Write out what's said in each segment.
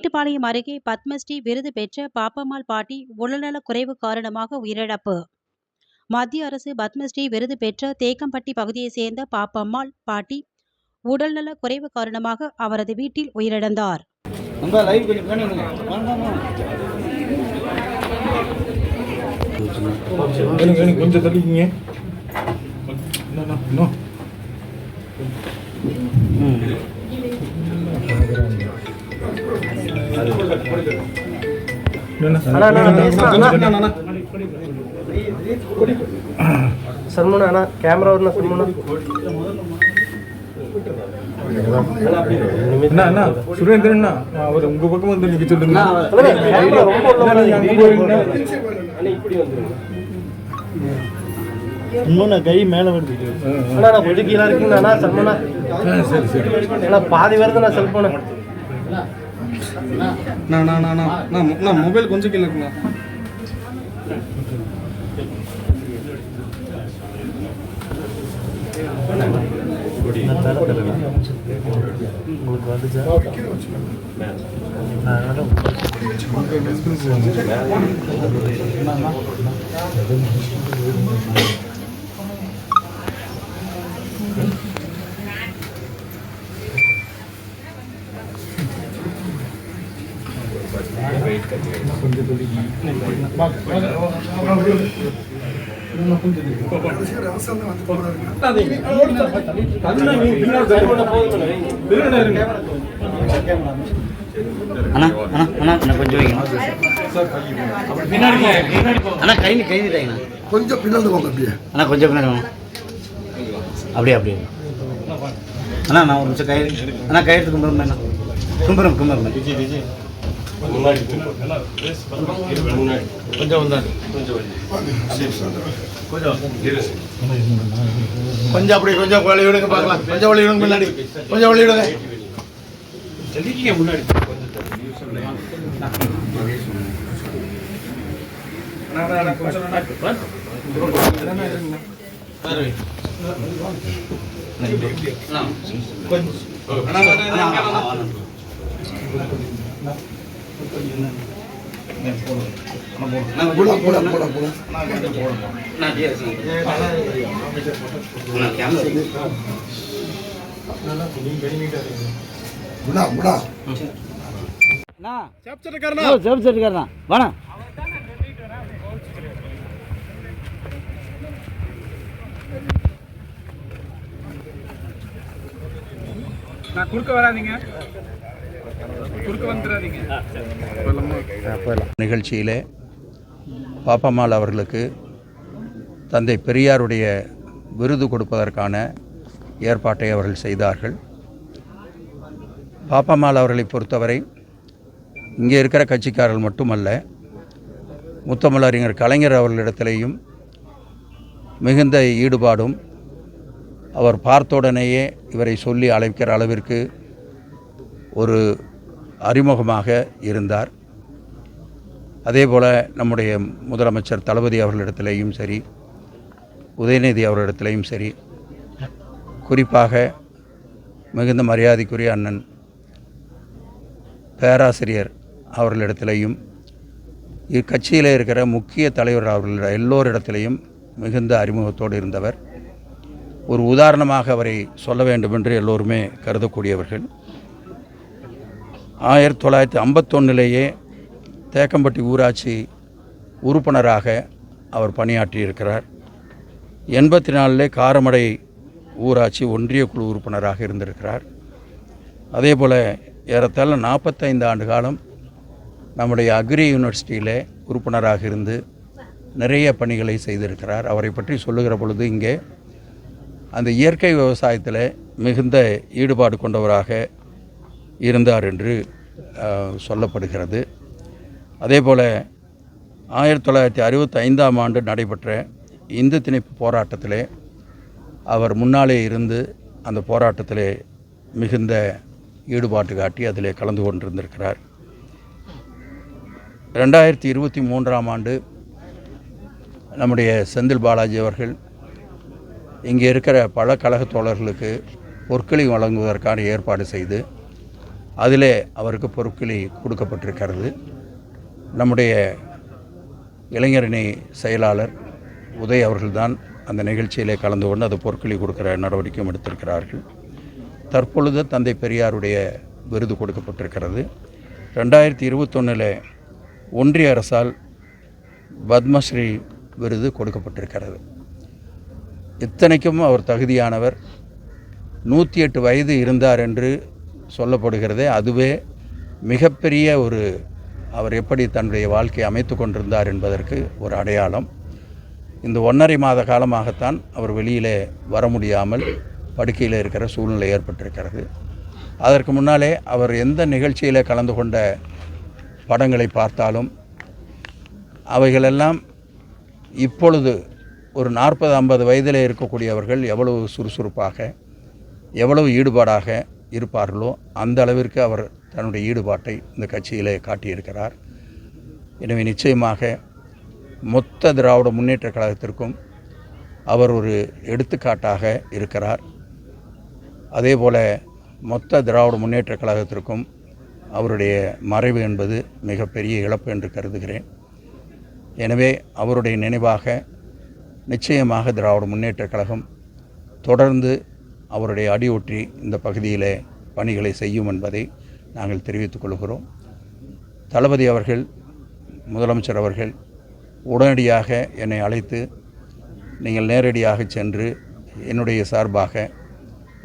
மேட்டுப்பாளையம் அருகே பத்மஸ்ரீ விருது பெற்ற பாப்பம்மாள் பாட்டி உடல்நலக் குறைவு காரணமாக உயிரிழப்பு. மத்திய அரசு பத்மஸ்ரீ விருது பெற்ற தேக்கம்பட்டி பகுதியைச் சேர்ந்த பாப்பம்மாள் பாட்டி உடல்நலக் குறைவு காரணமாக அவரது வீட்டில் உயிரிழந்தார். கொஞ்சம் தள்ளிக்கிங்க. கேமரா வரணும் சல்முனா அண்ணா, அண்ணா, சுரேந்திரன் அண்ணா, அவர் உங்க பக்கம் வந்து நிக்க சொல்லுங்க? இன்னும் கை மேலே வருது இருக்கீங்களா சரி சரி அண்ணா பாதி வருது நான் செல்போனு நான் நான் நான் மொபைல் கொஞ்சம் கீழே இருக்குண்ணா. உங்களுக்கு நீங்க அண்ணா அண்ணா அண்ணா அண்ணா கொஞ்சம் அண்ணா கை கை நீட்டாங்கண்ணா கொஞ்சம் பின்னாடி வாங்க அப்படியே. அண்ணா கொஞ்சம் பின்னாடி வாங்க. அப்படியே அப்படியே. அண்ணா நான் ஒரு நிமிஷம் கை அண்ணா கை எடுத்து கும்பிடுறேன் அண்ணா. கும்பிடுறேன் கும்பிடுறேன். கொஞ்சம் வந்தாரு கொஞ்சம் அப்படி கொஞ்சம் வழி விடுங்க பார்க்கலாம் கொஞ்சம் வழி விடுங்க முன்னாடி கொஞ்சம் வழி விடுங்க போடா போடா போடா நான் குறுக்க வராதீங்க. நிகழ்ச்சியிலே பாப்பம்மாள் அவர்களுக்கு தந்தை பெரியாருடைய விருது கொடுப்பதற்கான ஏற்பாட்டை அவர்கள் செய்தார்கள். பாப்பம்மாள் அவர்களை பொறுத்தவரை இங்கே இருக்கிற கட்சிக்காரர்கள் மட்டுமல்ல முத்தமிழறிஞர் கலைஞர் அவர்களிடத்திலேயும் மிகுந்த ஈடுபாடும் அவர் பார்த்தவுடனேயே இவரை சொல்லி அழைக்கிற அளவிற்கு ஒரு அறிமுகமாக இருந்தார். அதே போல் நம்முடைய முதலமைச்சர் தளபதி அவர்களிடத்திலேயும் சரி உதயநிதி அவர்களிடத்திலேயும் சரி குறிப்பாக மிகுந்த மரியாதைக்குரிய அண்ணன் பேராசிரியர் அவர்களிடத்திலேயும் இக்கட்சியில் இருக்கிற முக்கிய தலைவர் அவர்கள் எல்லோரிடத்திலையும் மிகுந்த அறிமுகத்தோடு இருந்தவர். ஒரு உதாரணமாக அவரை சொல்ல வேண்டும் என்று எல்லோருமே கருதக்கூடியவர்கள். ஆயிரத்தி தொள்ளாயிரத்தி ஐம்பத்தொன்னிலேயே தேக்கம்பட்டி ஊராட்சி உறுப்பினராக அவர் பணியாற்றியிருக்கிறார். எண்பத்தி நாலிலே காரமடை ஊராட்சி ஒன்றிய குழு உறுப்பினராக இருந்திருக்கிறார். அதே போல் ஏறத்தாழ நாற்பத்தைந்து ஆண்டு காலம் நம்முடைய அக்ரி யூனிவர்சிட்டியிலே உறுப்பினராக இருந்து நிறைய பணிகளை செய்திருக்கிறார். அவரை பற்றி சொல்லுகிற பொழுது இங்கே அந்த இயற்கை விவசாயத்தில் மிகுந்த ஈடுபாடு கொண்டவராக இருந்தார் என்று சொல்லப்படுகிறது. அதே போல் ஆயிரத்தி தொள்ளாயிரத்தி அறுபத்தி ஐந்தாம் ஆண்டு நடைபெற்ற இந்து திணிப்பு போராட்டத்திலே அவர் முன்னாலே இருந்து அந்த போராட்டத்திலே மிகுந்த ஈடுபாட்டு காட்டி அதிலே கலந்து கொண்டிருந்திருக்கிறார். ரெண்டாயிரத்தி இருபத்தி மூன்றாம் ஆண்டு நம்முடைய செந்தில் பாலாஜி அவர்கள் இங்கே இருக்கிற பல கழகத் தோழர்களுக்கு பொற்களை வழங்குவதற்கான ஏற்பாடு செய்து அதிலே அவருக்கு பொருட்களி கொடுக்கப்பட்டிருக்கிறது. நம்முடைய இளைஞரணி செயலாளர் உதய் அவர்கள்தான் அந்த நிகழ்ச்சியிலே கலந்து கொண்டு அது பொருட்களி கொடுக்குற நடவடிக்கையும் எடுத்திருக்கிறார்கள். தற்பொழுது தந்தை பெரியாருடைய விருது கொடுக்கப்பட்டிருக்கிறது. ரெண்டாயிரத்தி இருபத்தொன்னில் ஒன்றிய அரசால் பத்மஸ்ரீ விருது கொடுக்கப்பட்டிருக்கிறது. இத்தனைக்கும் அவர் தகுதியானவர். நூற்றி எட்டு வயது இருந்தார் என்று சொல்லப்படுகிறதே அதுவே மிகப்பெரிய ஒரு அவர் எப்படி தன்னுடைய வாழ்க்கையை அமைத்து கொண்டிருந்தார் என்பதற்கு ஒரு அடையாளம். இந்த ஒன்றரை மாத காலமாகத்தான் அவர் வெளியிலே வர முடியாமல் படுக்கையில் இருக்கிற சூழ்நிலை ஏற்பட்டிருக்கிறது. அதற்கு முன்னாலே அவர் எந்த நிகழ்ச்சியில் கலந்து கொண்ட படங்களை பார்த்தாலும் அவைகளெல்லாம் இப்பொழுது ஒரு நாற்பது ஐம்பது வயதில் இருக்கக்கூடியவர்கள் எவ்வளவு சுறுசுறுப்பாக எவ்வளவு ஈடுபாடாக இருப்பார்களோ அந்த அளவிற்கு அவர் தன்னுடைய ஈடுபாட்டை இந்த கட்சியிலே காட்டியிருக்கிறார். எனவே நிச்சயமாக மொத்த திராவிட முன்னேற்றக் கழகத்திற்கும் அவர் ஒரு எடுத்துக்காட்டாக இருக்கிறார். அதே போல் மொத்த திராவிட முன்னேற்றக் கழகத்திற்கும் அவருடைய மறைவு என்பது மிகப்பெரிய இழப்பு என்று கருதுகிறேன். எனவே அவருடைய நினைவாக நிச்சயமாக திராவிட முன்னேற்றக் கழகம் தொடர்ந்து அவருடைய அடியொற்றி இந்த பகுதியிலே பணிகளை செய்யும் என்பதை நாங்கள் தெரிவித்துக் கொள்கிறோம். தளபதி அவர்கள் முதலமைச்சர் அவர்கள் உடனடியாக என்னை அழைத்து நீங்கள் நேரடியாக சென்று என்னுடைய சார்பாக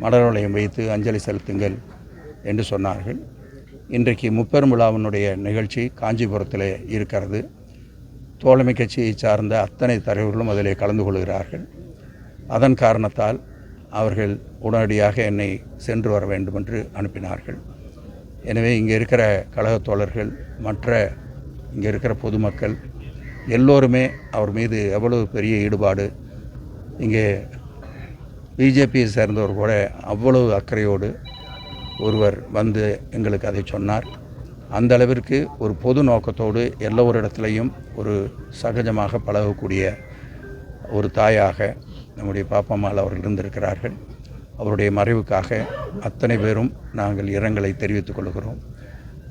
மலர் வளையம் வைத்து அஞ்சலி செலுத்துங்கள் என்று சொன்னார்கள். இன்றைக்கு முப்பெரும் விழாவினுடைய நிகழ்ச்சி காஞ்சிபுரத்தில் இருக்கிறது. தோழமை கட்சியை சார்ந்த அத்தனை தலைவர்களும் அதிலே கலந்து கொள்கிறார்கள். அதன் காரணத்தால் அவர்கள் உடனடியாக என்னை சென்று வர வேண்டும் என்று அனுப்பினார்கள். எனவே இங்கே இருக்கிற கழகத் தோழர்கள் மற்ற இங்கே இருக்கிற பொதுமக்கள் எல்லோருமே அவர் மீது எவ்வளவு பெரிய ஈடுபாடு இங்கே பிஜேபியை சேர்ந்தவர் கூட அவ்வளவு அக்கறையோடு ஒருவர் வந்து எங்களுக்கு அதை சொன்னார். அந்த அளவிற்கு ஒரு பொது நோக்கத்தோடு எல்லோரிடத்திலையும் ஒரு சகஜமாக பழகக்கூடிய ஒரு தாயாக நம்முடைய பாப்பம்மாள் அவர்கள் இருந்திருக்கிறார்கள். அவருடைய மறைவுக்காக அத்தனை பேரும் நாங்கள் இரங்கலை தெரிவித்துக் கொள்கிறோம்.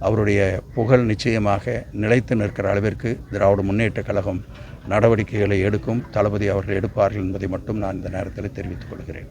அவருடைய புகழ் நிச்சயமாக நிலைத்து நிற்கிற அளவிற்கு திராவிட முன்னேற்ற கழகம் நடவடிக்கைகளை எடுக்கும் தளபதி அவர்கள் எடுப்பார்கள் என்பதை மட்டும் நான் இந்த நேரத்தில் தெரிவித்துக் கொள்கிறேன்.